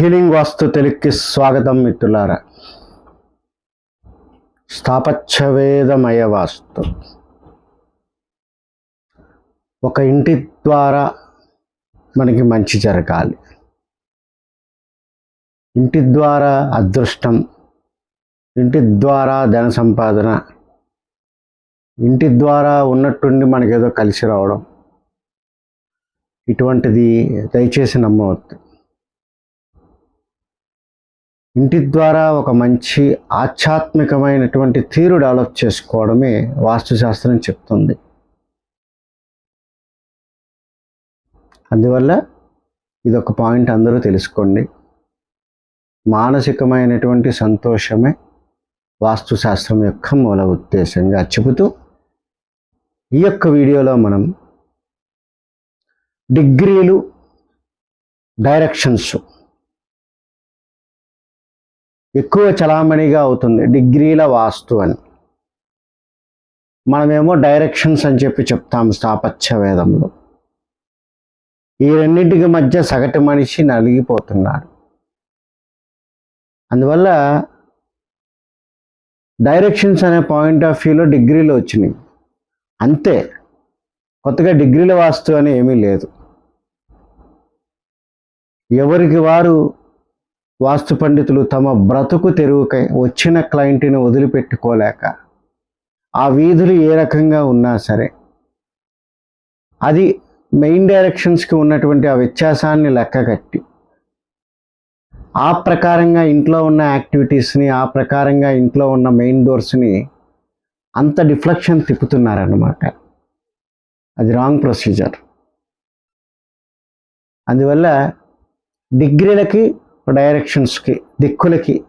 Healing వాస్తు తెలుగుకి స్వాగతం మిత్రులారా. స్థాపత్యవేదమయ వాస్తు. ఒక ఇంటి ద్వారా మనకి మంచి జరగాలి. ఇంటి ద్వారా అదృష్టం ఇంటి ద్వారా ధన సంపాదన ఇంటి ద్వారా ఉన్నట్టుండి మనకేదో కలిసి రావడం. ఇటువంటిది దయచేసి నమ్మవద్దు. ఇంటి ద్వారా ఒక మంచి ఆధ్యాత్మికమైనటువంటి తీరు డెవలప్ చేసుకోవడమే వాస్తుశాస్త్రం చెప్తుంది. అందువల్ల ఇది ఒక పాయింట్ అందరూ తెలుసుకోండి. మానసికమైనటువంటి సంతోషమే వాస్తుశాస్త్రం యొక్క మూల ఉద్దేశంగా చెబుతూ ఈ యొక్క వీడియోలో మనం డిగ్రీలు డైరెక్షన్స్ ఎక్కువ చలామణిగా అవుతుంది. డిగ్రీల వాస్తు అని. మనమేమో డైరెక్షన్స్ అని చెప్పి చెప్తాం స్థాపత్య వేదంలో. ఈ రెండింటికి మధ్య సగటు మనిషి నలిగిపోతున్నాడు అందువల్ల డైరెక్షన్స్ అనే పాయింట్ ఆఫ్ వ్యూలో డిగ్రీలు వచ్చినాయి. అంతే. కొత్తగా డిగ్రీల వాస్తు అని ఏమీ లేదు. ఎవరికి వారు వాస్తు పండితులు తమ బ్రతుకు తెరువుకై వచ్చిన క్లయింట్ని వదిలిపెట్టుకోలేక ఆ వీధులు ఏ రకంగా ఉన్నా సరే అది మెయిన్ డైరెక్షన్స్కి ఉన్నటువంటి ఆ వ్యత్యాసాన్ని లెక్కగట్టి ఆ ప్రకారంగా ఇంట్లో ఉన్న యాక్టివిటీస్ని ఆ ప్రకారంగా ఇంట్లో ఉన్న మెయిన్ డోర్స్ని అంత డిఫ్లెక్షన్ తిప్పుతున్నారన్నమాట. అది రాంగ్ ప్రొసీజర్. అందువల్ల డిగ్రీలకి డైరెక్షన్స్కి దిక్కులకి.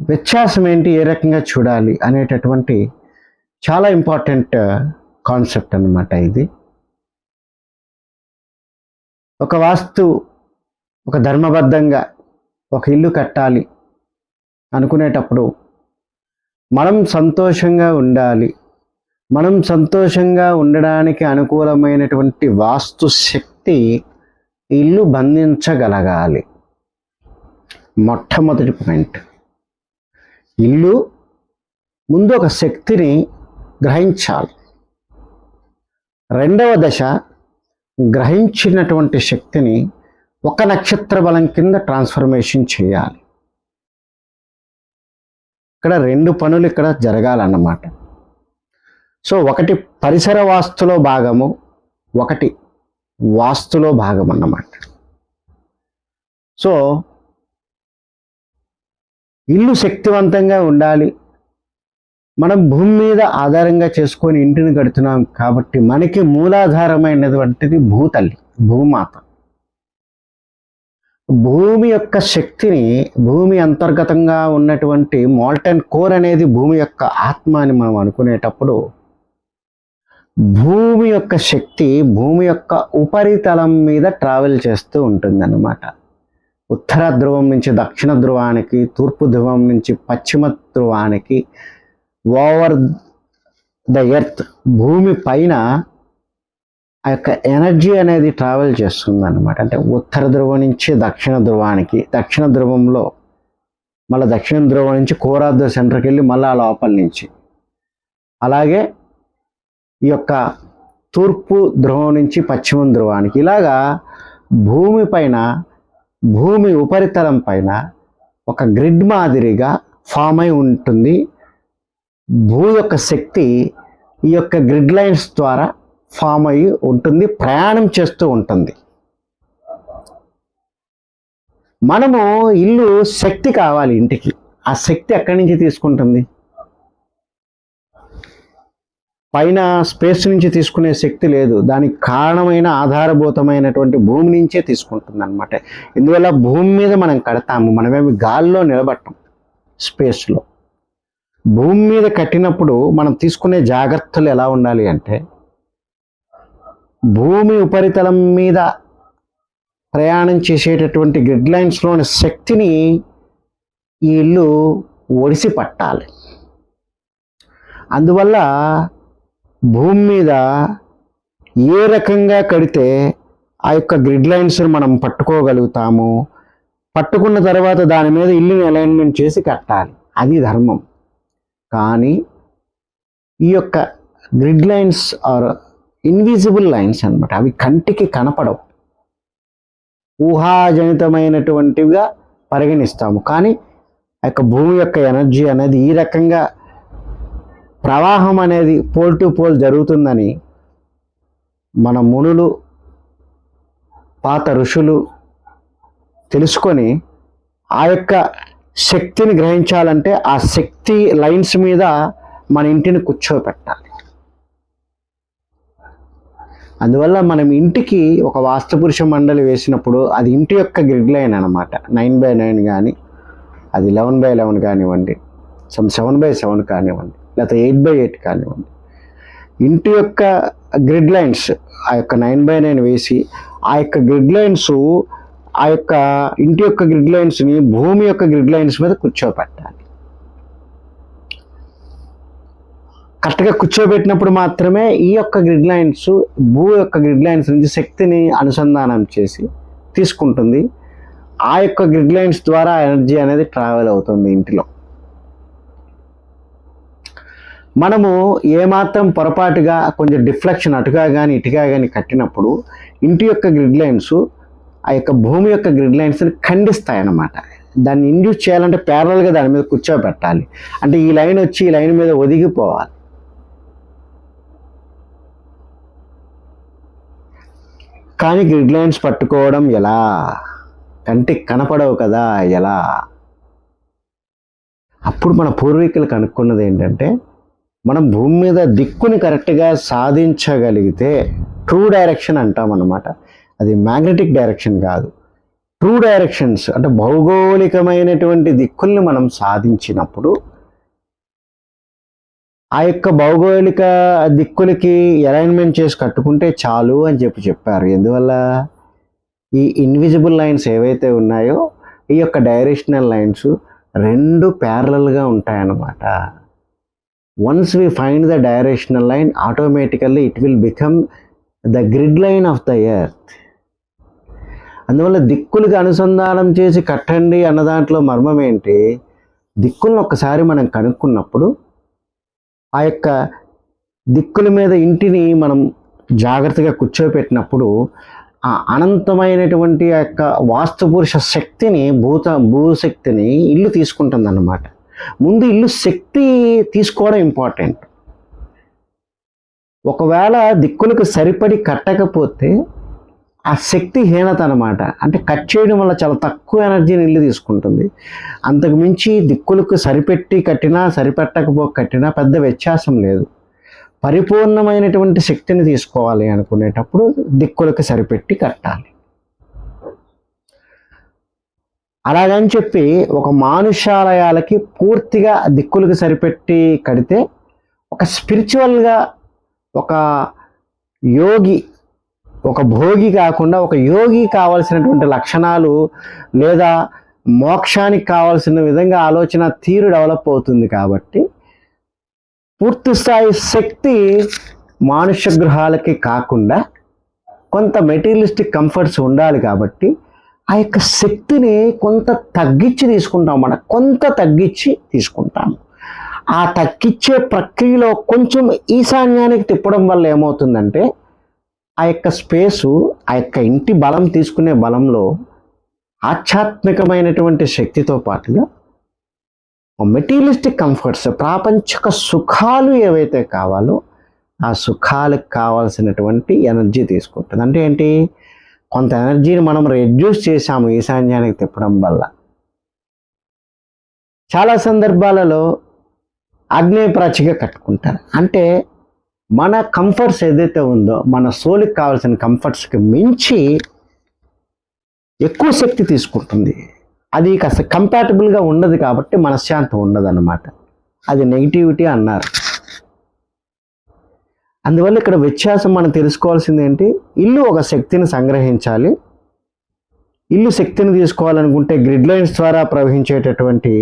వ్యత్యాసం ఏంటి? ఏ రకంగా చూడాలి? అనేటటువంటి చాలా ఇంపార్టెంట్ కాన్సెప్ట్ అనమాట ఇది. ఒక వాస్తు ఒక ధర్మబద్ధంగా ఒక ఇల్లు కట్టాలి అనుకునేటప్పుడు మనం సంతోషంగా ఉండాలి. మనం సంతోషంగా ఉండడానికి అనుకూలమైనటువంటి వాస్తు శక్తి ఇల్లు బంధించగలగాలి. మొట్టమొదటి పాయింట్. ఇల్లు ముందు ఒక శక్తిని గ్రహించాలి. రెండవ దశ గ్రహించినటువంటి శక్తిని ఒక నక్షత్ర బలం కింద ట్రాన్స్ఫర్మేషన్ చేయాలి. ఇక్కడ రెండు పనులు ఇక్కడ జరగాలన్నమాట. సో ఒకటి పరిసర వాస్తులో భాగము ఒకటి వాస్తులో భాగం అన్నమాట. సో ఇల్లు శక్తివంతంగా ఉండాలి. మనం భూమి మీద ఆధారంగా చేసుకొని ఇంటిని కడుతున్నాం కాబట్టి మనకి మూలాధారమైనటువంటిది భూతల్లి భూమాత. భూమి యొక్క శక్తిని భూమి అంతర్గతంగా ఉన్నటువంటి మోల్టన్ కోర్ అనేది భూమి యొక్క ఆత్మ అని మనం అనుకునేటప్పుడు భూమి యొక్క శక్తి భూమి యొక్క ఉపరితలం మీద ట్రావెల్ చేస్తూ ఉంటుంది అన్నమాట ఉత్తర ధ్రువం నుంచి దక్షిణ ధ్రువానికి తూర్పు ధ్రువం నుంచి పశ్చిమ ధ్రువానికి ఓవర్ ద ఎర్త్ భూమి పైన ఆ యొక్క ఎనర్జీ అనేది ట్రావెల్ చేస్తుంది అనమాట అంటే ఉత్తర ధ్రువం నుంచి దక్షిణ ధ్రువానికి దక్షిణ ధ్రువంలో మళ్ళీ దక్షిణ ధ్రువం నుంచి కోరాద్ర సెంటర్కి వెళ్ళి మళ్ళీ ఆ లోపల నుంచి. అలాగే ఈ యొక్క తూర్పు ధ్రువం నుంచి పశ్చిమ ధ్రువానికి ఇలాగా భూమి పైన భూమి ఉపరితలం పైన ఒక గ్రిడ్ మాదిరిగా ఫామ్ అయి ఉంటుంది. భూ యొక్క శక్తి ఈ యొక్క గ్రిడ్ లైన్స్ ద్వారా ఫామ్ అయ్యి ఉంటుంది ప్రయాణం చేస్తూ ఉంటుంది. మనము ఇల్లు శక్తి కావాలి ఇంటికి. ఆ శక్తి ఎక్కడి నుంచి తీసుకుంటుంది? పైన స్పేస్ నుంచి తీసుకునే శక్తి లేదు. దానికి కారణమైన ఆధారభూతమైనటువంటి భూమి నుంచే తీసుకుంటుంది అనమాట ఇందువల్ల భూమి మీద మనం కడతాము. మనమేమి గాల్లో నిలబట్టం స్పేస్లో. భూమి మీద కట్టినప్పుడు మనం తీసుకునే జాగ్రత్తలు ఎలా ఉండాలి అంటే భూమి ఉపరితలం మీద ప్రయాణం చేసేటటువంటి గ్రిడ్ లైన్స్లోని శక్తిని ఈ ఇల్లు ఒడిసి పట్టాలి. అందువల్ల భూమి మీద ఏ రకంగా కడితే ఆ యొక్క గ్రిడ్ లైన్స్ మనం పట్టుకోగలుగుతాము? పట్టుకున్న తర్వాత దాని మీద ఇల్లుని అలైన్మెంట్ చేసి కట్టాలి. అది ధర్మం. కానీ ఈ యొక్క grid lines are invisible lines అనమాట అవి కంటికి కనపడవు. ఊహాజనితమైనటువంటివిగా పరిగణిస్తాము. కానీ ఆ యొక్క భూమి యొక్క ఎనర్జీ అనేది ఈ రకంగా ప్రవాహం అనేది పోల్ టు పోల్ జరుగుతుందని మన మునులు పాత ఋషులు తెలుసుకొని ఆ యొక్క శక్తిని గ్రహించాలంటే ఆ శక్తి లైన్స్ మీద మన ఇంటిని కూర్చోబెట్టాలి అందువల్ల మనం ఇంటికి ఒక వాస్తుపురుష మండలి వేసినప్పుడు అది ఇంటి యొక్క గ్రిడ్ లైన్ అనమాట నైన్ బై నైన్ కానీ అది లెవెన్ బై లెవెన్ కానివ్వండి సమ్ సెవెన్ బై సెవెన్ కానివ్వండి. లేకపోతే ఎయిట్ బై ఎయిట్ కానివ్వండి. ఇంటి యొక్క గ్రిడ్ లైన్స్ ఆ యొక్క నైన్ బై నైన్ వేసి ఆ యొక్క గ్రిడ్ లైన్స్ ఆ యొక్క ఇంటి యొక్క గ్రిడ్ లైన్స్ని భూమి యొక్క గ్రిడ్ లైన్స్ మీద కూర్చోబెట్టాలి. కరెక్ట్గా కూర్చోబెట్టినప్పుడు మాత్రమే ఈ యొక్క గ్రిడ్ లైన్స్ భూ యొక్క గ్రిడ్ లైన్స్ నుంచి శక్తిని అనుసంధానం చేసి తీసుకుంటుంది. ఆ యొక్క గ్రిడ్ లైన్స్ ద్వారా ఎనర్జీ అనేది ట్రావెల్ అవుతుంది ఇంటిలో. మనము ఏమాత్రం పొరపాటుగా కొంచెం డిఫ్లెక్షన్ అటుగా కానీ ఇటుగా కానీ కట్టినప్పుడు ఇంటి యొక్క గ్రిడ్ లైన్స్ ఆ యొక్క భూమి యొక్క గ్రిడ్ లైన్స్ని ఖండిస్తాయి అన్నమాట దాన్ని ఇండ్యూస్ చేయాలంటే ప్యారల్గా దాని మీద కూర్చోబెట్టాలి. అంటే ఈ లైన్ వచ్చి ఈ లైన్ మీద ఒదిగిపోవాలి. కానీ గ్రిడ్ లైన్స్ పట్టుకోవడం ఎలా? కంటికి కనపడవు కదా ఎలా? అప్పుడు మన పూర్వీకులు కనుక్కున్నది ఏంటంటే మనం భూమి మీద దిక్కుని కరెక్ట్గా సాధించగలిగితే ట్రూ డైరెక్షన్ అంటాం అన్నమాట. అది మ్యాగ్నెటిక్ డైరెక్షన్ కాదు. ట్రూ డైరెక్షన్స్ అంటే భౌగోళికమైనటువంటి దిక్కుల్ని మనం సాధించినప్పుడు ఆ యొక్క భౌగోళిక దిక్కులకి అలైన్మెంట్ చేసి కట్టుకుంటే చాలు అని చెప్పి చెప్పారు. ఎందువల్ల? ఈ ఇన్విజిబుల్ లైన్స్ ఏవైతే ఉన్నాయో ఈ యొక్క డైరెక్షనల్ లైన్స్ రెండు ప్యారలల్గా ఉంటాయన్నమాట. Once we find the directional line automatically it will become the grid line of the earth అందువల్ల దిక్కులకి అనుసంధానం చేసి కట్టండి అన్న దాంట్లో మర్మం ఏంటి? దిక్కులను ఒక్కసారి మనం కనుక్కున్నప్పుడు ఆ యొక్క దిక్కుల మీద ఇంటిని మనం జాగ్రత్తగా కూర్చోపెట్టినప్పుడు ఆ అనంతమైనటువంటి ఆ యొక్క వాస్తుపురుష శక్తిని భూత భూశక్తిని ఇల్లు తీసుకుంటుంది అన్నమాట ముందు ఇల్లు శక్తి తీసుకోవడం ఇంపార్టెంట్. ఒకవేళ దిక్కులకు సరిపడి కట్టకపోతే ఆ శక్తి హీనత అనమాట అంటే కట్ చేయడం వల్ల చాలా తక్కువ ఎనర్జీని ఇల్లు తీసుకుంటుంది. అంతకు మించి దిక్కులకు సరిపెట్టి కట్టినా సరిపెట్టకపో కట్టినా పెద్ద వ్యత్యాసం లేదు. పరిపూర్ణమైనటువంటి శక్తిని తీసుకోవాలి అనుకునేటప్పుడు దిక్కులకు సరిపెట్టి కట్టాలి. అలాగని చెప్పి ఒక మానుషాలయాలకి పూర్తిగా దిక్కులకు సరిపెట్టి కడితే ఒక స్పిరిచువల్గా ఒక యోగి ఒక భోగి కాకుండా ఒక యోగి కావాల్సినటువంటి లక్షణాలు లేదా మోక్షానికి కావాల్సిన విధంగా ఆలోచన తీరు డెవలప్ అవుతుంది కాబట్టి పూర్తి స్థాయి శక్తి మానుష్య గృహాలకి కాకుండా కొంత మెటీరియలిస్టిక్ కంఫర్ట్స్ ఉండాలి కాబట్టి ఆ యొక్క శక్తిని కొంత తగ్గించి తీసుకుంటాం మనం కొంత తగ్గించి తీసుకుంటాం. ఆ తగ్గించే ప్రక్రియలో కొంచెం ఈశాన్యానికి తిప్పడం వల్ల ఏమవుతుందంటే ఆ యొక్క స్పేసు ఆ యొక్క ఇంటి బలం తీసుకునే బలంలో ఆధ్యాత్మికమైనటువంటి శక్తితో పాటుగా మెటీరియలిస్టిక్ కంఫర్ట్స్ ప్రాపంచిక సుఖాలు ఏవైతే కావాలో ఆ సుఖాలకు కావాల్సినటువంటి ఎనర్జీ తీసుకుంటుంది. అంటే ఏంటి? కొంత ఎనర్జీని మనం రెడ్యూస్ చేశాము ఈశాన్యానికి తిప్పడం వల్ల. చాలా సందర్భాలలో ఆగ్నేయ ప్రాచిగా కట్టుకుంటారు. అంటే మన కంఫర్ట్స్ ఏదైతే ఉందో మన సోలికి కావాల్సిన కంఫర్ట్స్కి మించి ఎక్కువ శక్తి తీసుకుంటుంది. అది కాస్త కంపాటబుల్గా ఉండదు కాబట్టి మనశ్శాంతి ఉండదు అన్నమాట అది నెగిటివిటీ అన్నారు. అందువల్ల ఇక్కడ వ్యత్యాసం మనం తెలుసుకోవాల్సింది ఏంటి? ఇల్లు ఒక శక్తిని సంగ్రహించాలి. ఇల్లు శక్తిని తీసుకోవాలనుకుంటే గ్రిడ్ లైన్స్ ద్వారా ప్రవహించేటటువంటి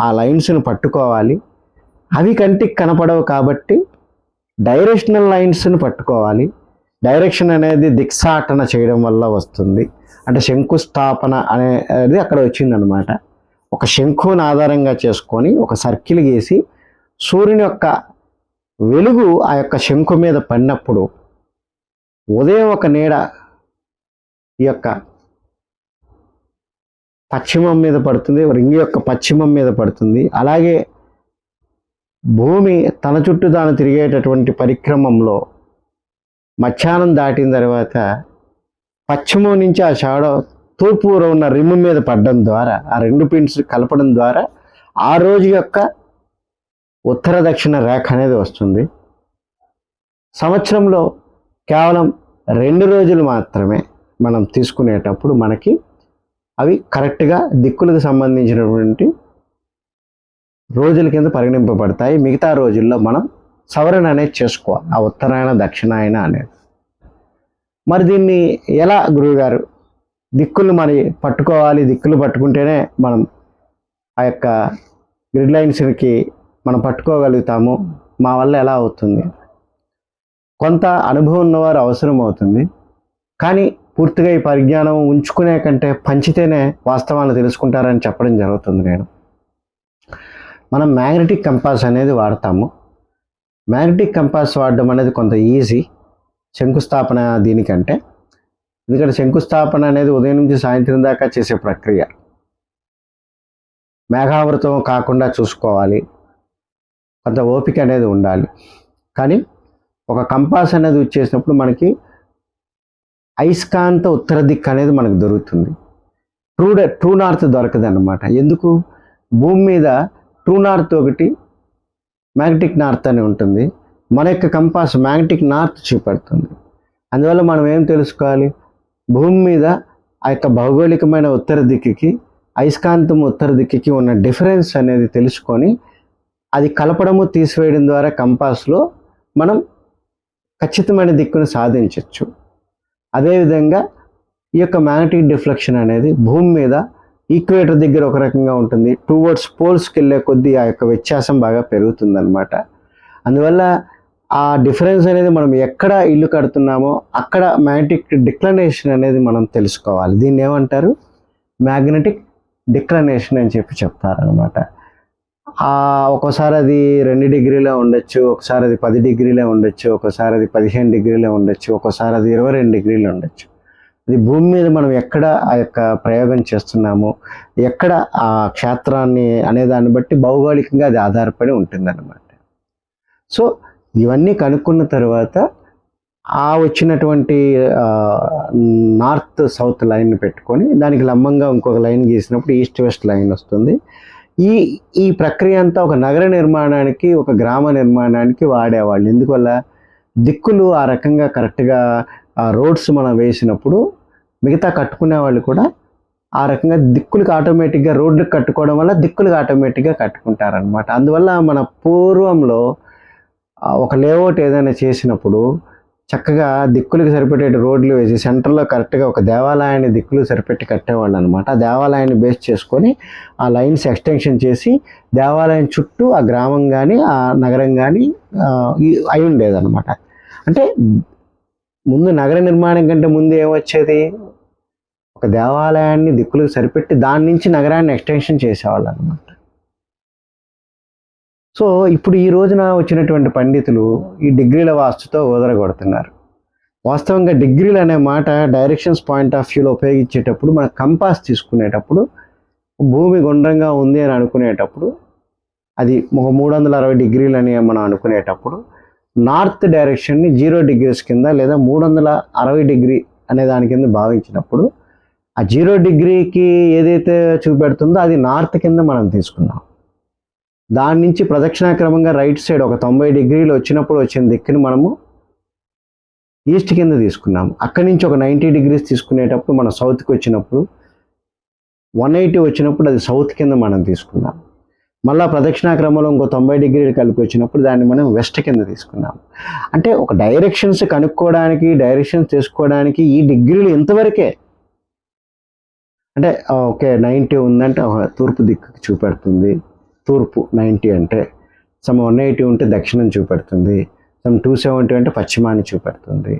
ఆ లైన్స్ను పట్టుకోవాలి. అవి కంటికి కనపడవు కాబట్టి డైరెక్షనల్ లైన్స్ని పట్టుకోవాలి. డైరెక్షన్ అనేది దిక్సాటన చేయడం వల్ల వస్తుంది. అంటే శంకుస్థాపన అనేది అక్కడ వచ్చిందనమాట. ఒక శంఖుని ఆధారంగా చేసుకొని ఒక సర్కిల్ గీసి సూర్యుని యొక్క వెలుగు ఆ యొక్క శంకు మీద పడినప్పుడు ఉదయం ఒక నీడ ఈ యొక్క పశ్చిమం మీద పడుతుంది రింగి యొక్క పశ్చిమం మీద పడుతుంది. అలాగే భూమి తన చుట్టూ తాను తిరిగేటటువంటి పరిక్రమంలో మధ్యాహ్నం దాటిన తర్వాత పశ్చిమం నుంచి ఆ షాడో తూర్పులో ఉన్న రిమ్ మీద పడడం ద్వారా ఆ రెండు పిండ్స్ కలపడం ద్వారా ఆ రోజు యొక్క ఉత్తర దక్షిణ రేఖ అనేది వస్తుంది. సంవత్సరంలో కేవలం రెండు రోజులు మాత్రమే మనం తీసుకునేటప్పుడు మనకి అవి కరెక్ట్గా దిక్కులకు సంబంధించినటువంటి రోజుల కింద పరిగణింపబడతాయి. మిగతా రోజుల్లో మనం సవరణ అనేది చేసుకోవాలి. ఆ ఉత్తరాయణ దక్షిణాయన అనేది. మరి దీన్ని ఎలా గురువుగారు దిక్కులు మరి పట్టుకోవాలి? దిక్కులు పట్టుకుంటేనే మనం ఆ యొక్క గ్రిడ్ లైన్స్కి మనం పట్టుకోగలుగుతాము మా వల్ల ఎలా అవుతుంది? కొంత అనుభవం ఉన్నవారు అవసరం అవుతుంది. కానీ పూర్తిగా ఈ పరిజ్ఞానం ఉంచుకునే కంటే పంచితేనే వాస్తవాలు తెలుసుకుంటారని చెప్పడం జరుగుతుంది నేను మనం మ్యాగ్నెటిక్ కంపాస్ అనేది వాడతాము. మ్యాగ్నెటిక్ కంపాస్ వాడడం అనేది కొంత ఈజీ శంకుస్థాపన దీనికంటే. ఎందుకంటే శంకుస్థాపన అనేది ఉదయం నుంచి సాయంత్రం దాకా చేసే ప్రక్రియ. మేఘావృతం కాకుండా చూసుకోవాలి. కొంత ఓపిక అనేది ఉండాలి. కానీ ఒక కంపాస్ అనేది వచ్చేసినప్పుడు మనకి అయస్కాంత ఉత్తర దిక్కు అనేది మనకు దొరుకుతుంది. ట్రూ ట్రూ నార్త్ దొరకదు అనమాట ఎందుకు? భూమి మీద ట్రూ నార్త్ ఒకటి మ్యాగ్నెటిక్ నార్త్ అని ఉంటుంది. మన యొక్క కంపాస్ మ్యాగ్నెటిక్ నార్త్ చూపెడుతుంది. అందువల్ల మనం ఏం తెలుసుకోవాలి? భూమి మీద ఆ యొక్క భౌగోళికమైన ఉత్తర దిక్కుకి అయస్కాంతం ఉత్తర దిక్కుకి ఉన్న డిఫరెన్స్ అనేది తెలుసుకొని అది కలపడము తీసివేయడం ద్వారా కంపాస్లో మనం ఖచ్చితమైన దిక్కును సాధించవచ్చు అదేవిధంగా ఈ యొక్క మ్యాగ్నెటిక్ డిఫ్లెక్షన్ అనేది భూమి మీద ఈక్వేటర్ దగ్గర ఒక రకంగా ఉంటుంది. టువర్డ్స్ పోల్స్కి వెళ్ళే కొద్దీ ఆ యొక్క వ్యత్యాసం బాగా పెరుగుతుంది అనమాట అందువల్ల ఆ డిఫరెన్స్ అనేది మనం ఎక్కడ ఇల్లు కడుతున్నామో అక్కడ మ్యాగ్నెటిక్ డిక్లనేషన్ అనేది మనం తెలుసుకోవాలి. దీన్ని ఏమంటారు? మ్యాగ్నెటిక్ డిక్లనేషన్ అని చెప్పి చెప్తారనమాట ఒక్కోసారి అది రెండు డిగ్రీలో ఉండొచ్చు ఒకసారి అది పది డిగ్రీలో ఉండొచ్చు ఒకసారి అది పదిహేను డిగ్రీలో ఉండొచ్చు ఒకసారి అది ఇరవై రెండు డిగ్రీలు ఉండొచ్చు. అది భూమి మీద మనం ఎక్కడ ఆ యొక్క ప్రయోగం చేస్తున్నామో ఎక్కడ ఆ క్షేత్రాన్ని అనే దాన్ని బట్టి భౌగోళికంగా అది ఆధారపడి ఉంటుందన్నమాట. సో ఇవన్నీ కనుక్కున్న తర్వాత ఆ వచ్చినటువంటి నార్త్ సౌత్ లైన్ పెట్టుకొని దానికి లంబంగా ఇంకొక లైన్ గీసినప్పుడు ఈస్ట్ వెస్ట్ లైన్ వస్తుంది. ఈ ఈ ప్రక్రియ అంతా ఒక నగర నిర్మాణానికి ఒక గ్రామ నిర్మాణానికి వాడేవాళ్ళు. ఎందువల్ల? దిక్కులు ఆ రకంగా కరెక్ట్గా ఆ రోడ్స్ మనం వేసినప్పుడు మిగతా కట్టుకునే వాళ్ళు కూడా ఆ రకంగా దిక్కులకు ఆటోమేటిక్గా రోడ్లు కట్టుకోవడం వల్ల దిక్కులకు ఆటోమేటిక్గా కట్టుకుంటారనమాట అందువల్ల మన పూర్వంలో ఒక లేఅవుట్ ఏదైనా చేసినప్పుడు చక్కగా దిక్కులకు సరిపెట్టే రోడ్లు వేసి సెంటర్లో కరెక్ట్గా ఒక దేవాలయాన్ని దిక్కులు సరిపెట్టి కట్టేవాళ్ళు అనమాట ఆ దేవాలయాన్ని బేస్ చేసుకొని ఆ లైన్స్ ఎక్స్టెన్షన్ చేసి దేవాలయం చుట్టూ ఆ గ్రామం కానీ ఆ నగరం కానీ అయి ఉండేదన్నమాట. అంటే ముందు నగర నిర్మాణం కంటే ముందు ఏమొచ్చేది ఒక దేవాలయాన్ని దిక్కులకు సరిపెట్టి దాని నుంచి నగరాన్ని ఎక్స్టెన్షన్ చేసేవాళ్ళు అనమాట సో ఇప్పుడు ఈ రోజున వచ్చినటువంటి పండితులు ఈ డిగ్రీల వాస్తుతో ఓదరగొడుతున్నారు. వాస్తవంగా డిగ్రీలు అనే మాట డైరెక్షన్స్ పాయింట్ ఆఫ్ వ్యూలో ఉపయోగించేటప్పుడు మన కంపాస్ తీసుకునేటప్పుడు భూమి గుండ్రంగా ఉంది అని అనుకునేటప్పుడు అది ఒక మూడు వందల అరవై డిగ్రీలు అని మనం అనుకునేటప్పుడు నార్త్ డైరెక్షన్ని జీరో డిగ్రీస్ కింద లేదా మూడు వందల అరవై డిగ్రీ అనే దాని కింద భావించినప్పుడు ఆ జీరో డిగ్రీకి ఏదైతే చూపెడుతుందో అది నార్త్ కింద మనం తీసుకున్నాం. దాని నుంచి ప్రదక్షిణాక్రమంగా రైట్ సైడ్ ఒక తొంభై డిగ్రీలు వచ్చినప్పుడు వచ్చిన దిక్కుని మనము ఈస్ట్ కింద తీసుకున్నాము. అక్కడి నుంచి ఒక నైంటీ డిగ్రీస్ తీసుకునేటప్పుడు మనం సౌత్కి వచ్చినప్పుడు వన్ ఎయిటీ వచ్చినప్పుడు అది సౌత్ కింద మనం తీసుకున్నాం మళ్ళా ప్రదక్షిణాక్రమంలో ఇంకో తొంభై డిగ్రీలు కలిపి వచ్చినప్పుడు దాన్ని మనం వెస్ట్ కింద తీసుకున్నాం అంటే ఒక డైరెక్షన్స్ కనుక్కోవడానికి డైరెక్షన్స్ తెలుసుకోవడానికి ఈ డిగ్రీలు ఇంతవరకే. అంటే ఓకే నైంటీ ఉందంటే తూర్పు దిక్కుకి చూపెడుతుంది. తూర్పు నైంటీ అంటే సమ్ వన్ ఎయిటీ ఉంటే దక్షిణం చూపెడుతుంది సమ్ టూ సెవెంటీ అంటే పశ్చిమాన్ని చూపెడుతుంది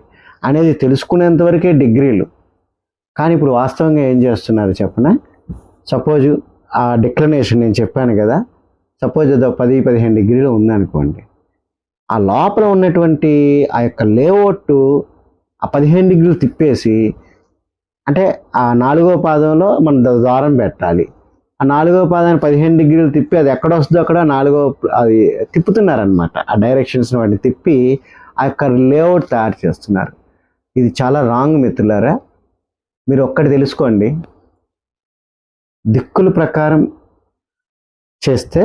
అనేది తెలుసుకునేంతవరకే డిగ్రీలు. కానీ ఇప్పుడు వాస్తవంగా ఏం చేస్తున్నారు చెప్పన? సపోజ్ ఆ డిక్లనేషన్ నేను చెప్పాను కదా సపోజ్ ఏదో పది పదిహేను డిగ్రీలు ఉందనుకోండి ఆ లోపల ఉన్నటువంటి ఆ యొక్క లేఅవుట్ ఆ పదిహేను డిగ్రీలు తిప్పేసి అంటే ఆ నాలుగో పాదంలో మనం దారం ద్వారం పెట్టాలి. ఆ నాలుగో పాదాన్ని పదిహేను డిగ్రీలు తిప్పి అది ఎక్కడ వస్తుందో అక్కడ నాలుగో అది తిప్పుతున్నారనమాట ఆ డైరెక్షన్స్ వాటిని తిప్పి ఆ యొక్క లేఅవుట్ తయారు చేస్తున్నారు. ఇది చాలా రాంగ్ మిత్రులారా. మీరు ఒక్కటి తెలుసుకోండి. దిక్కుల ప్రకారం చేస్తే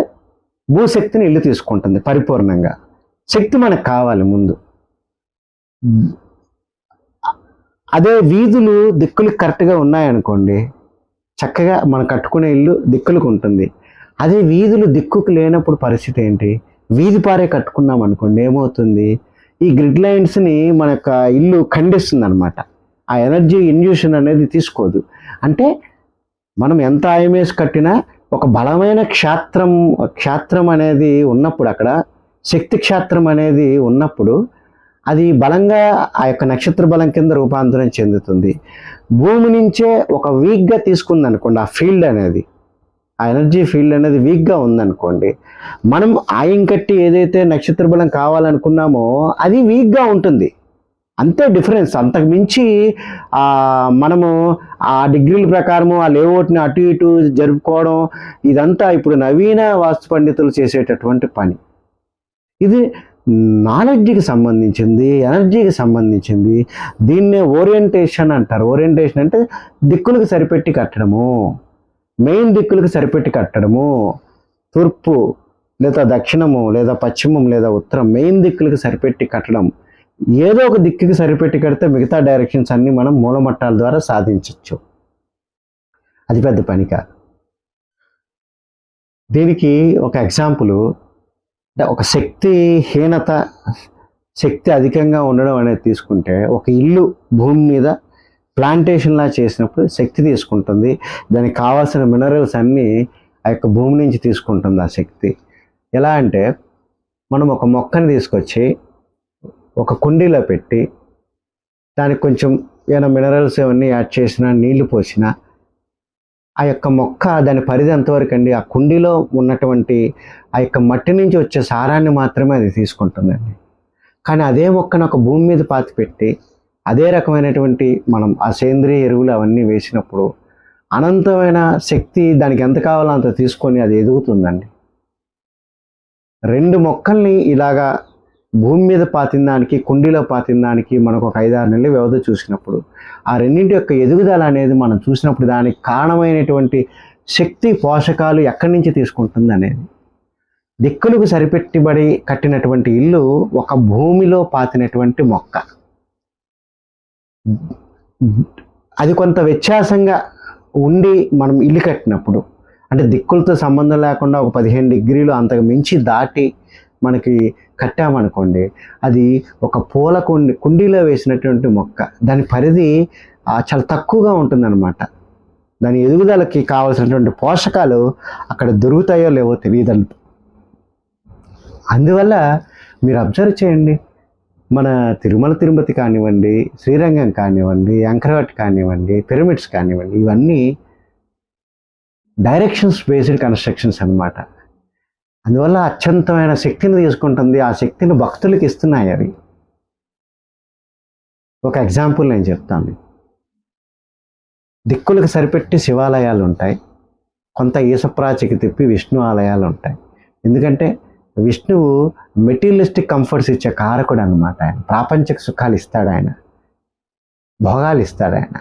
భూశక్తిని ఇల్లు తీసుకుంటుంది పరిపూర్ణంగా. శక్తి మనకు కావాలి ముందు. అదే వీధులు దిక్కులు కరెక్ట్గా ఉన్నాయనుకోండి చక్కగా మనం కట్టుకునే ఇల్లు దిక్కులకు ఉంటుంది. అదే వీధులు దిక్కుకు లేనప్పుడు పరిస్థితి ఏంటి? వీధి పారే కట్టుకున్నాం అనుకోండి ఏమవుతుంది? ఈ గ్రిడ్ లైన్స్ని మన యొక్క ఇల్లు ఖండిస్తుంది అనమాట ఆ ఎనర్జీ ఇండ్యూషన్ అనేది తీసుకోదు. అంటే మనం ఎంత ఐఎంఎస్ కట్టినా ఒక బలమైన క్షేత్రం క్షేత్రం అనేది ఉన్నప్పుడు అక్కడ శక్తి క్షేత్రం అనేది ఉన్నప్పుడు అది బలంగా ఆ యొక్క నక్షత్ర బలం కింద రూపాంతరం చెందుతుంది. భూమి నుంచే ఒక వీక్గా తీసుకుంది అనుకోండి ఆ ఫీల్డ్ అనేది ఆ ఎనర్జీ ఫీల్డ్ అనేది వీక్గా ఉందనుకోండి మనం ఆయం కట్టి ఏదైతే నక్షత్ర బలం కావాలనుకున్నామో అది వీక్గా ఉంటుంది. అంతే డిఫరెన్స్ అంతకు మించి మనము ఆ డిగ్రీల ప్రకారము ఆ లేఅవుట్ని అటు ఇటు జరుపుకోవడం ఇదంతా ఇప్పుడు నవీన వాస్తు పండితులు చేసేటటువంటి పని. ఇది నాలెడ్జ్కి సంబంధించింది ఎనర్జీకి సంబంధించింది దీన్నే ఓరియంటేషన్ అంటారు. ఓరియంటేషన్ అంటే దిక్కులకు సరిపెట్టి కట్టడము. మెయిన్ దిక్కులకు సరిపెట్టి కట్టడము. తూర్పు లేదా దక్షిణము లేదా పశ్చిమం లేదా ఉత్తరం మెయిన్ దిక్కులకు సరిపెట్టి కట్టడం. ఏదో ఒక దిక్కుకి సరిపెట్టి కడితే మిగతా డైరెక్షన్స్ అన్నీ మనం మూలమట్టాల ద్వారా సాధించవచ్చు అది పెద్ద పని కాదు. దీనికి ఒక ఎగ్జాంపుల్. అంటే ఒక శక్తిహీనత శక్తి అధికంగా ఉండడం అనేది తీసుకుంటే ఒక ఇల్లు భూమి మీద ప్లాంటేషన్లా చేసినప్పుడు శక్తి తీసుకుంటుంది. దానికి కావాల్సిన మినరల్స్ అన్నీ ఆ యొక్క భూమి నుంచి తీసుకుంటుంది ఆ శక్తి. ఎలా అంటే మనం ఒక మొక్కని తీసుకొచ్చి ఒక కుండీలో పెట్టి దానికి కొంచెం ఏమైనా మినరల్స్ అవన్నీ యాడ్ చేసినా నీళ్ళు పోసినా ఆ యొక్క మొక్క దాని పరిధి ఎంతవరకు అండి ఆ కుండీలో ఉన్నటువంటి ఆ యొక్క మట్టి నుంచి వచ్చే సారాన్ని మాత్రమే అది తీసుకుంటుందండి. కానీ అదే మొక్కను ఒక భూమి మీద పాతి పెట్టి అదే రకమైనటువంటి మనం ఆ సేంద్రియ ఎరువులు అవన్నీ వేసినప్పుడు అనంతమైన శక్తి దానికి ఎంత కావాలో అంత తీసుకొని అది ఎదుగుతుందండి. రెండు మొక్కల్ని ఇలాగా భూమి మీద పాతిన దానికి కుండీలో పాతిన దానికి మనకు ఒక ఐదారు నెలలు వ్యవధి చూసినప్పుడు ఆ రెండింటి యొక్క ఎదుగుదల అనేది మనం చూసినప్పుడు దానికి కారణమైనటువంటి శక్తి పోషకాలు ఎక్కడి నుంచి తీసుకుంటుంది అనేది. దిక్కులకు సరిపెట్టిబడి కట్టినటువంటి ఇల్లు ఒక భూమిలో పాతినటువంటి మొక్క. అది కొంత వ్యత్యాసంగా ఉండి మనం ఇల్లు కట్టినప్పుడు అంటే దిక్కులతో సంబంధం లేకుండా ఒక పదిహేను డిగ్రీలు అంతకు మించి దాటి మనకి కట్టామనుకోండి అది ఒక పూల కుండి కుండీలో వేసినటువంటి మొక్క దాని పరిధి చాలా తక్కువగా ఉంటుందన్నమాట. దాని ఎదుగుదలకి కావాల్సినటువంటి పోషకాలు అక్కడ దొరుకుతాయో లేవో తెలియదు అందువల్ల మీరు అబ్జర్వ్ చేయండి. మన తిరుమల తిరుపతి కానివ్వండి శ్రీరంగం కానివ్వండి యాంకరవట్ కానివ్వండి పిరమిడ్స్ కానివ్వండి ఇవన్నీ డైరెక్షన్స్ బేస్డ్ కన్స్ట్రక్షన్స్ అన్నమాట. అందువల్ల అత్యంతమైన శక్తిని తీసుకుంటుంది ఆ శక్తిని భక్తులకు ఇస్తున్నాయి అవి. ఒక ఎగ్జాంపుల్ నేను చెప్తాను. దిక్కులకు సరిపెట్టి శివాలయాలు ఉంటాయి. కొంత ఈసప్రాచికి తిప్పి విష్ణు ఆలయాలు ఉంటాయి. ఎందుకంటే విష్ణువు మెటీరియలిస్టిక్ కంఫర్ట్స్ ఇచ్చే కారకుడు అనమాట ఆయన. ప్రాపంచిక సుఖాలు ఇస్తాడు ఆయన. భోగాలు ఇస్తాడు ఆయన.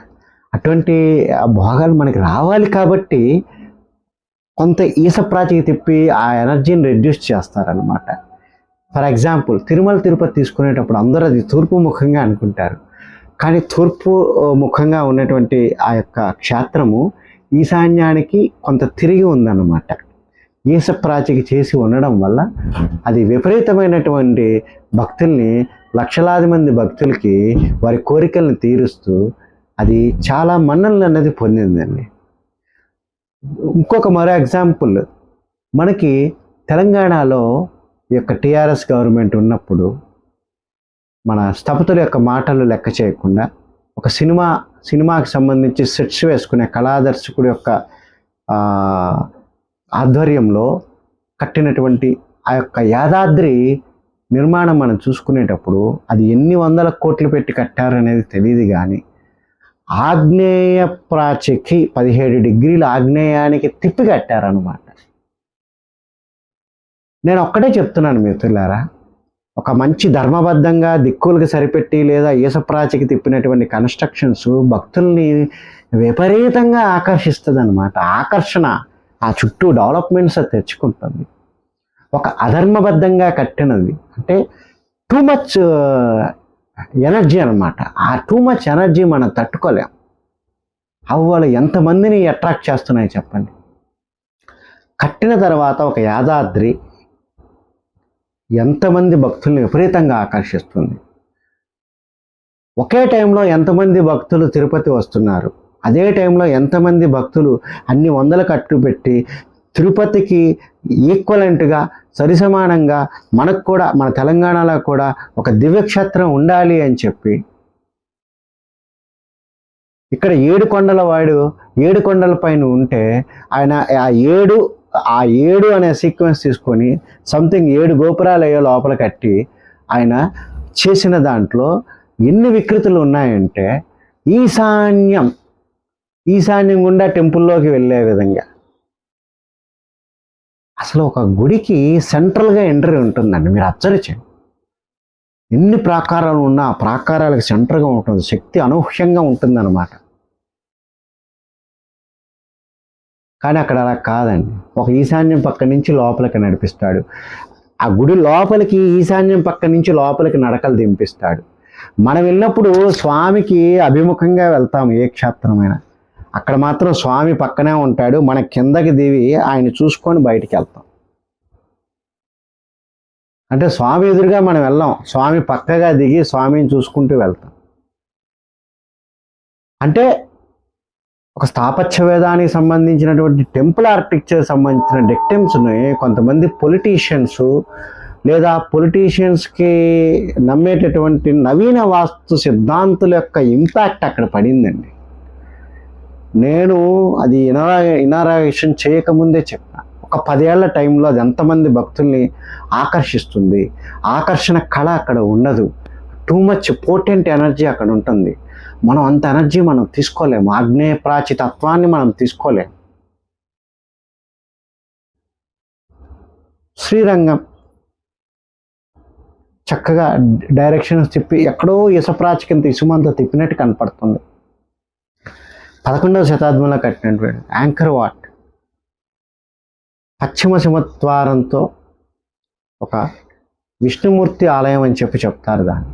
అటువంటి ఆ భోగాలు మనకి రావాలి కాబట్టి కొంత ఈసప్రాచికి తిప్పి ఆ ఎనర్జీని రెడ్యూస్ చేస్తారనమాట ఫర్ ఎగ్జాంపుల్ తిరుమల తిరుపతి తీసుకునేటప్పుడు అందరూ అది తూర్పు ముఖంగా అనుకుంటారు. కానీ తూర్పు ముఖంగా ఉన్నటువంటి ఆ యొక్క క్షేత్రము ఈశాన్యానికి కొంత తిరిగి ఉందన్నమాట. ఈసప్రాచికి చేసి ఉండడం వల్ల అది విపరీతమైనటువంటి భక్తుల్ని లక్షలాది మంది భక్తులకి వారి కోరికల్ని తీరుస్తూ అది చాలా మన్నలు అనేది పొందిందండి. ఇంకొక మరో ఎగ్జాంపుల్ మనకి తెలంగాణలో ఈ యొక్క టీఆర్ఎస్ గవర్నమెంట్ ఉన్నప్పుడు మన స్థపతుల యొక్క మాటలు లెక్క చేయకుండా ఒక సినిమా సినిమాకి సంబంధించి సెట్స్ వేసుకునే కళాదర్శకుడు యొక్క ఆధ్వర్యంలో కట్టినటువంటి ఆ యొక్క యాదాద్రి నిర్మాణం మనం చూసుకునేటప్పుడు అది ఎన్ని వందల కోట్లు పెట్టి కట్టారనేది తెలియదు కానీ ఆగ్నేయ ప్రాచకి పదిహేడు డిగ్రీల ఆగ్నేయానికి తిప్పి కట్టారనమాట నేను ఒక్కటే చెప్తున్నాను మిత్రులారా ఒక మంచి ధర్మబద్ధంగా దిక్కులకు సరిపెట్టి లేదా ఈసప్రాచికి తిప్పినటువంటి కన్స్ట్రక్షన్స్ భక్తుల్ని విపరీతంగా ఆకర్షిస్తుంది అనమాట ఆకర్షణ ఆ చుట్టూ డెవలప్మెంట్స్ తెచ్చుకుంటుంది. ఒక అధర్మబద్ధంగా కట్టినది అంటే టూ మచ్ ఎనర్జీ అనమాట ఆ టూ మచ్ ఎనర్జీ మనం తట్టుకోలేం. అవ్వాలి ఎంతమందిని అట్రాక్ట్ చేస్తున్నాయి చెప్పండి. కట్టిన తర్వాత ఒక యాదాద్రి ఎంతమంది భక్తుల్ని విపరీతంగా ఆకర్షిస్తుంది. ఒకే టైంలో ఎంతమంది భక్తులు తిరుపతి వస్తున్నారు? అదే టైంలో ఎంతమంది భక్తులు అన్ని వందల కట్టు పెట్టి తిరుపతికి ఈక్వలెంట్గా సరిసమానంగా మనకు కూడా మన తెలంగాణలో కూడా ఒక దివ్యక్షేత్రం ఉండాలి అని చెప్పి ఇక్కడ ఏడు కొండల వాడు ఏడు కొండల పైన ఉంటే ఆయన ఆ ఏడు ఆ ఏడు అనే సీక్వెన్స్ తీసుకొని సంథింగ్ ఏడు గోపురాలు అయ్యో లోపల కట్టి ఆయన చేసిన దాంట్లో ఎన్ని వికృతులు ఉన్నాయంటే ఈశాన్యం ఈశాన్యం గుండా టెంపుల్లోకి వెళ్ళే విధంగా. అసలు ఒక గుడికి సెంట్రల్గా ఎంట్రీ ఉంటుందండి. మీరు అబ్జర్వ్ చేయండి ఎన్ని ప్రాకారాలు ఉన్నా ఆ ప్రాకారాలకు సెంటర్గా ఉంటుంది. శక్తి అనూహ్యంగా ఉంటుందన్నమాట. కానీ అక్కడ అలా కాదండి. ఒక ఈశాన్యం పక్క నుంచి లోపలికి నడిపిస్తాడు. ఆ గుడి లోపలికి ఈశాన్యం పక్క నుంచి లోపలికి నడకలు దింపిస్తాడు. మనం వెళ్ళినప్పుడు స్వామికి అభిముఖంగా వెళ్తాము ఏ క్షేత్రమైనా. అక్కడ మాత్రం స్వామి పక్కనే ఉంటాడు. మన కిందకి దివి ఆయన చూసుకొని బయటికి వెళ్తాం. అంటే స్వామి ఎదురుగా మనం వెళ్ళాం. స్వామి పక్కగా దిగి స్వామిని చూసుకుంటూ వెళ్తాం. అంటే ఒక స్థాపత్య వేదానికి సంబంధించినటువంటి టెంపుల్ ఆర్కిటెక్చర్ సంబంధించిన డెక్టెమ్స్ని కొంతమంది పొలిటీషియన్స్ లేదా పొలిటీషియన్స్కి నమ్మేటటువంటి నవీన వాస్తు సిద్ధాంతుల యొక్క ఇంపాక్ట్ అక్కడ పడిందండి. నేను అది ఇనరా ఇనారాగేషన్ చేయకముందే చెప్పాను. ఒక పదేళ్ళ టైంలో అది ఎంతమంది భక్తుల్ని ఆకర్షిస్తుంది. ఆకర్షణ కళ అక్కడ ఉండదు. టూ మచ్ పోటెంట్ ఎనర్జీ అక్కడ ఉంటుంది. మనం అంత ఎనర్జీ మనం తీసుకోలేము. ఆగ్నేయ ప్రాచి తత్వాన్ని మనం తీసుకోలేము. శ్రీరంగం. చక్కగా డైరెక్షన్స్ తిప్పి ఎక్కడో ఇసప్రాచి కింద ఇసుమంత తిప్పినట్టు కనపడుతుంది. పదకొండవ శతాబ్దంలో కట్టినటువంటి యాంకర్ వాట్. పశ్చిమ సమత్వారంతో ఒక విష్ణుమూర్తి ఆలయం అని చెప్పి చెప్తారు దాన్ని.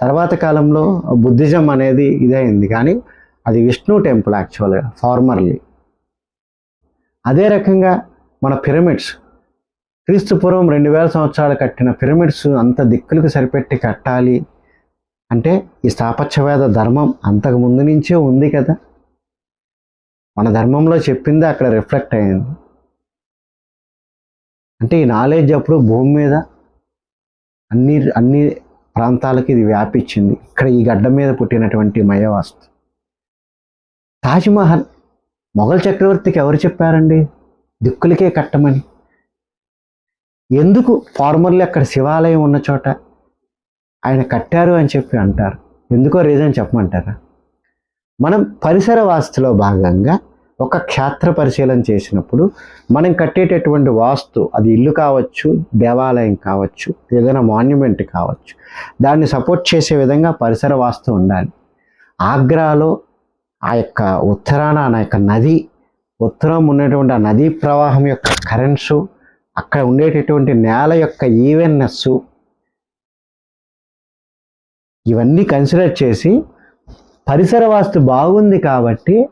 తర్వాత కాలంలో బుద్ధిజం అనేది ఇదైంది. కానీ అది విష్ణు టెంపుల్ యాక్చువల్గా ఫార్మర్లీ. అదే రకంగా మన పిరమిడ్స్ క్రీస్తుపూర్వం రెండు వేల సంవత్సరాలు కట్టిన పిరమిడ్స్ అంత దిక్కులకు సరిపెట్టి కట్టాలి అంటే ఈ స్థాపత్యవేద ధర్మం అంతకు ముందు నుంచే ఉంది కదా. మన ధర్మంలో చెప్పిందే అక్కడ రిఫ్లెక్ట్ అయింది అంటే ఈ నాలెడ్జ్ అప్పుడు భూమి మీద అన్ని అన్ని ప్రాంతాలకి ఇది వ్యాపించింది. ఇక్కడ ఈ గడ్డ మీద పుట్టినటువంటి మయవాస్తు. తాజ్మహల్ మొఘల్ చక్రవర్తికి ఎవరు చెప్పారండి? దిక్కులకే కట్టమని. ఎందుకు ఫార్మర్లీ అక్కడ శివాలయం ఉన్న చోట ఆయన కట్టారు అని చెప్పి అంటారు. ఎందుకో రీజన్ చెప్పమంటారా? మనం పరిసర వాస్తులో భాగంగా ఒక క్షేత్ర పరిశీలన చేసినప్పుడు మనం కట్టేటటువంటి వాస్తు అది ఇల్లు కావచ్చు దేవాలయం కావచ్చు ఏదైనా మాన్యుమెంట్ కావచ్చు దాన్ని సపోర్ట్ చేసే విధంగా పరిసర వాస్తు ఉండాలి. ఆగ్రాలో ఆ యొక్క ఉత్తరాన ఆ యొక్క నది ఉత్తరం ఉన్నటువంటి ఆ నదీ ప్రవాహం యొక్క కరెంట్సు అక్కడ ఉండేటటువంటి నేల యొక్క ఈవెన్నెస్ ఇవన్నీ కన్సిడర్ చేసి పరిసర వాస్తు బాగుంది కాబట్టి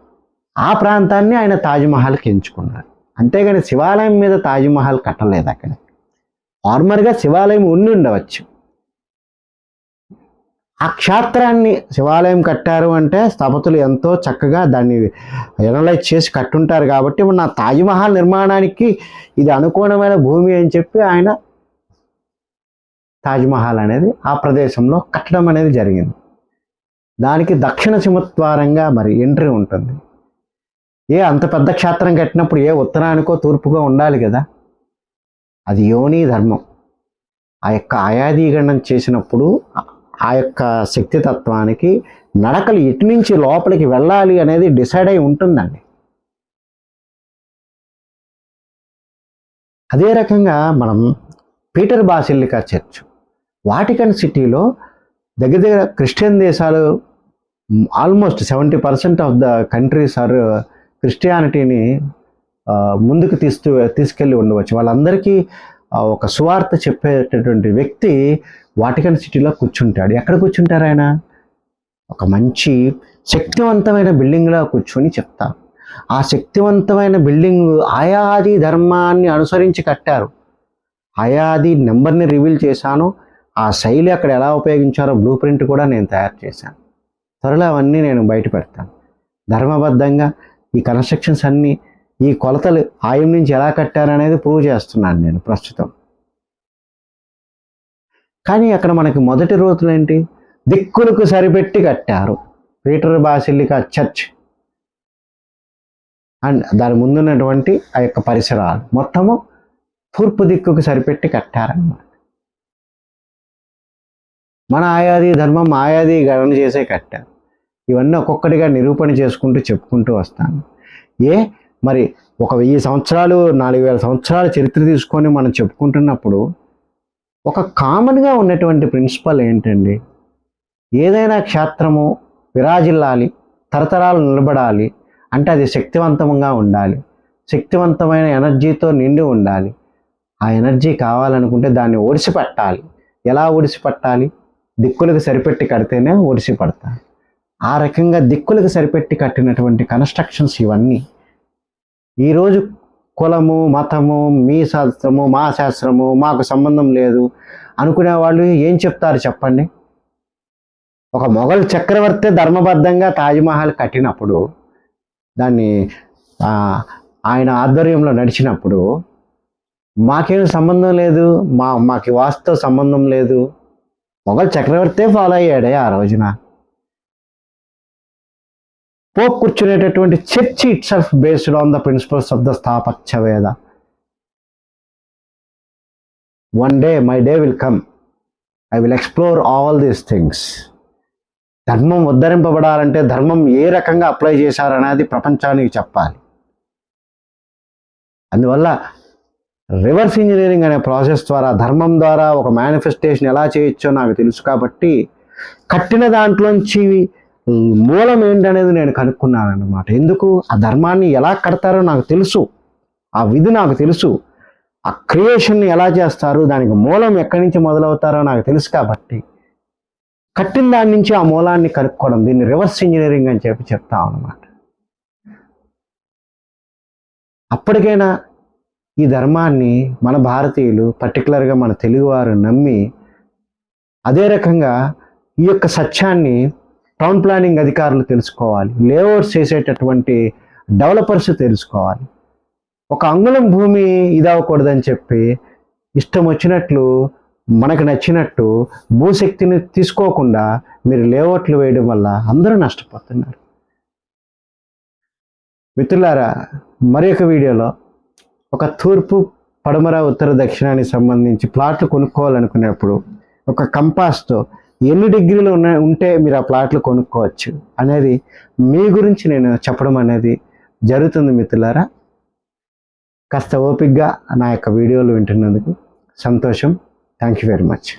ఆ ప్రాంతాన్ని ఆయన తాజ్మహల్కి ఎంచుకున్నారు. అంతేగాని శివాలయం మీద తాజ్మహల్ కట్టలేదు అక్కడ. ఫార్మర్గా శివాలయం ఉండి ఉండవచ్చు. ఆ క్షేత్రాన్ని శివాలయం కట్టారు అంటే స్థపతులు ఎంతో చక్కగా దాన్ని ఎనలైజ్ చేసి కట్టుంటారు కాబట్టి మన తాజ్మహల్ నిర్మాణానికి ఇది అనుకూలమైన భూమి అని చెప్పి ఆయన తాజ్మహల్ అనేది ఆ ప్రదేశంలో కట్టడం అనేది జరిగింది. దానికి దక్షిణ సింహద్వారంగా మరి ఎంట్రీ ఉంటుంది. ఏ అంత పెద్ద క్షేత్రం కట్టినప్పుడు ఏ ఉత్తరానికో తూర్పుగా ఉండాలి కదా. అది యోని ధర్మం. ఆ యొక్క ఆయాదీగణం చేసినప్పుడు ఆ- ఆ యొక్క శక్తితత్వానికి నడకలు ఎటు నుంచి లోపలికి వెళ్ళాలి అనేది డిసైడ్ అయి ఉంటుందండి. అదే రకంగా మనం పీటర్ బాసిల్లికా చర్చ్ వాటికన్ సిటీలో దగ్గర దగ్గర క్రిస్టియన్ దేశాలు almost seventy percent of the countries are క్రిస్టియానిటీని ముందుకు తీస్తూ తీసుకెళ్ళి ఉండవచ్చు. వాళ్ళందరికీ ఒక సువార్త చెప్పేటటువంటి వ్యక్తి వాటికన్ సిటీలో కూర్చుంటాడు. ఎక్కడ కూర్చుంటారు ఆయన? ఒక మంచి శక్తివంతమైన బిల్డింగ్లో కూర్చొని చెప్తారు ఆ శక్తివంతమైన బిల్డింగ్ ఆయాది ధర్మాన్ని అనుసరించి కట్టారు. ఆయాది నెంబర్ని రివీల్ చేశాను. ఆ శైలి అక్కడ ఎలా ఉపయోగించారో బ్లూ ప్రింట్ కూడా నేను తయారు చేశాను. త్వరలో అవన్నీ నేను బయట పెడతాను. ధర్మబద్ధంగా ఈ కన్స్ట్రక్షన్స్ అన్నీ ఈ కొలతలు ఆయం నుంచి ఎలా కట్టారనేది ప్రూవ్ చేస్తున్నాను నేను ప్రస్తుతం. కానీ అక్కడ మనకి మొదటి రోజులు ఏంటి? దిక్కులకు సరిపెట్టి కట్టారు. Peter basilica church. అండ్ దాని ముందున్నటువంటి ఆ యొక్క పరిసరాలు. మొత్తము తూర్పు దిక్కుకు సరిపెట్టి కట్టారన్నమాట. మన ఆయాది ధర్మం ఆయాది గణన చేసే కట్టారు. ఇవన్నీ ఒక్కొక్కటిగా నిరూపణ చేసుకుంటూ చెప్పుకుంటూ వస్తాను. ఏ? మరి ఒక వెయ్యి సంవత్సరాలు నాలుగు వేల సంవత్సరాల చరిత్ర తీసుకొని మనం చెప్పుకుంటున్నప్పుడు ఒక కామన్గా ఉన్నటువంటి ప్రిన్సిపల్ ఏంటండి? ఏదైనా క్షేత్రము విరాజిల్లాలి తరతరాలు నిలబడాలి అంటే అది శక్తివంతంగా ఉండాలి శక్తివంతమైన ఎనర్జీతో నిండి ఉండాలి. ఆ ఎనర్జీ కావాలనుకుంటే దాన్ని ఒడిసిపట్టాలి. ఎలా ఒడిసిపట్టాలి? దిక్కులకు సరిపెట్టి కడితేనే ఒడిసిపడతాను ఆ రకంగా దిక్కులకు సరిపెట్టి కట్టినటువంటి కన్స్ట్రక్షన్స్ ఇవన్నీ. ఈరోజు కులము మతము మీ శాస్త్రము మా శాస్త్రము మాకు సంబంధం లేదు అనుకునే వాళ్ళు ఏం చెప్తారు చెప్పండి? ఒక మొఘల్ చక్రవర్తి ధర్మబద్ధంగా తాజ్మహల్ కట్టినప్పుడు దాన్ని ఆయన ఆధ్వర్యంలో నడిచినప్పుడు మాకేం సంబంధం లేదు మా మాకు వాస్తవ సంబంధం లేదు. మొఘల్ చక్రవర్తే ఫాలో అయ్యాడే ఆ రోజున. Pope కూర్చునేటటువంటి church itself based on the principles of the స్థాపక్చవేద one day my day will come I will explore all these things ధర్మం ఉద్ధరింపబడాలంటే ధర్మం ఏ రకంగా అప్లై చేశారనేది ప్రపంచానికి చెప్పాలి. అందువల్ల రివర్స్ ఇంజనీరింగ్ అనే ప్రాసెస్ ద్వారా ధర్మం ద్వారా ఒక మేనిఫెస్టేషన్ ఎలా చేయొచ్చో నాకు తెలుసు కాబట్టి కట్టిన దాంట్లోంచి మూలం ఏంటనేది నేను కనుక్కున్నాను అనమాట ఎందుకు? ఆ ధర్మాన్ని ఎలా కడతారో నాకు తెలుసు. ఆ విధి నాకు తెలుసు. ఆ క్రియేషన్ని ఎలా చేస్తారు? దానికి మూలం ఎక్కడి నుంచి మొదలవుతారో నాకు తెలుసు కాబట్టి. కట్టిన దాని నుంచి ఆ మూలాన్ని కనుక్కోవడం దీన్ని రివర్స్ ఇంజనీరింగ్ అని చెప్పి చెప్తాం అన్నమాట అప్పటికైనా ఈ ధర్మాన్ని మన భారతీయులు పర్టికులర్గా మన తెలుగువారు నమ్మి అదే రకంగా ఈ యొక్క సత్యాన్ని టౌన్ ప్లానింగ్ అధికారులు తెలుసుకోవాలి లేఅవుట్స్ చేసేటటువంటి డెవలపర్స్ తెలుసుకోవాలి. ఒక అంగుళం భూమి ఇదవ్వకూడదని చెప్పి ఇష్టం వచ్చినట్లు మనకు నచ్చినట్టు భూశక్తిని తీసుకోకుండా మీరు లేఅవుట్లు వేయడం వల్ల అందరూ నష్టపోతున్నారు. మిత్రులారా మరి ఒక వీడియోలో ఒక తూర్పు పడమర ఉత్తర దక్షిణానికి సంబంధించి ప్లాట్లు కొనుక్కోవాలనుకునేప్పుడు ఒక కంపాస్తో ఎన్ని డిగ్రీలు ఉన్న ఉంటే మీరు ఆ ప్లాట్లు కొనుక్కోవచ్చు అనేది మీ గురించి నేను చెప్పడం అనేది జరుగుతుంది మిత్రులారా. కాస్త ఓపిక్గా నా యొక్క వీడియోలు వింటున్నందుకు సంతోషం. Thank you very much